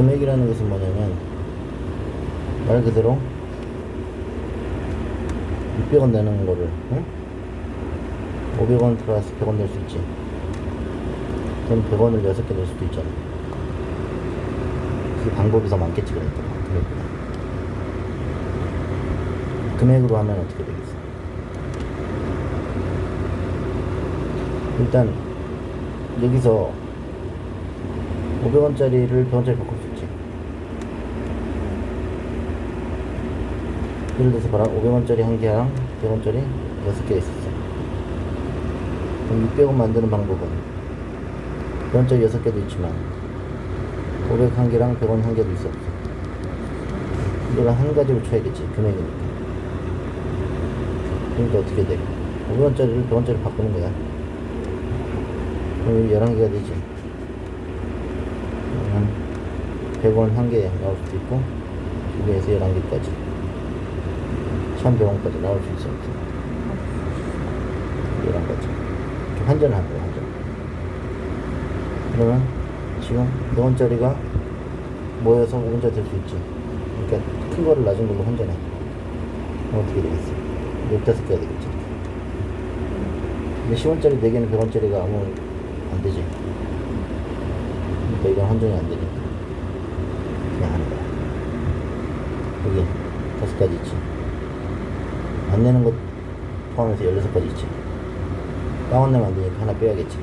금액이라는 것은 뭐냐면 말 그대로 600원 내는 거를 응? 500원 플러스 100원 낼 수 있지. 그럼 100원을 6개 낼 수도 있잖아. 그 방법이 더 많겠지 그러니까 금액으로 하면 어떻게 되겠어? 일단 여기서 500원짜리를 100원짜리 바꿀 수 들어서 봐라 500원짜리 한 개랑 100원짜리 6개 있었어. 그럼 600원 만드는 방법은? 100원짜리 6개도 있지만 500 한 개랑 100원 한 개도 없어. 이걸 한 가지로 쳐야겠지 금액이니까. 그러니까 어떻게 돼? 500원짜리를 100원짜리 바꾸는 거야. 그럼 11개가 되지. 한 100원 한 개 나올 수도 있고 2개에서 11개까지 1100원까지 나올 수 있어 없어 11가지 환전을 한 거야 환전. 그러면 지금 100원짜리가 모여서 5원짜리 될수 있지 그러니까 큰 거를 낮은 걸로 환전해. 그럼 어떻게 되겠어 15개가 되겠지 근데 10원짜리 4개는 100원짜리가 아무 안 되지. 그러니까 이건 환전이 안 되니까. 그냥 하는 거야. 여기 다섯 가지 있지 안 내는 것 포함해서 16가지 있지. 빵원 내면 안 되니까 하나 빼야겠지.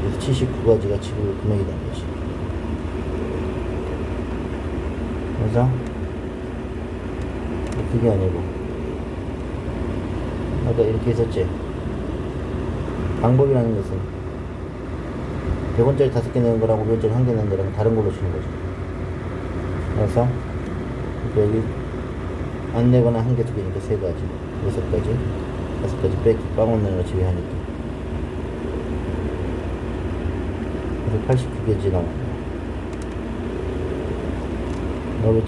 그래서 79가지가 지금 금액이 되는 거지. 그래서 그게 아니고 아까 이렇게 했었지. 방법이라는 것은 100원짜리 다섯 개 내는 거랑 500원짜리 한개 내는 거랑 다른 걸로 주는 거죠 그래서 여기 안 내거나 한 개 두 개니까 세 가지. 여섯 가지 다섯 가지 빼기 빵원 거 제외하니까. 그래서 89개지 나와 나오겠지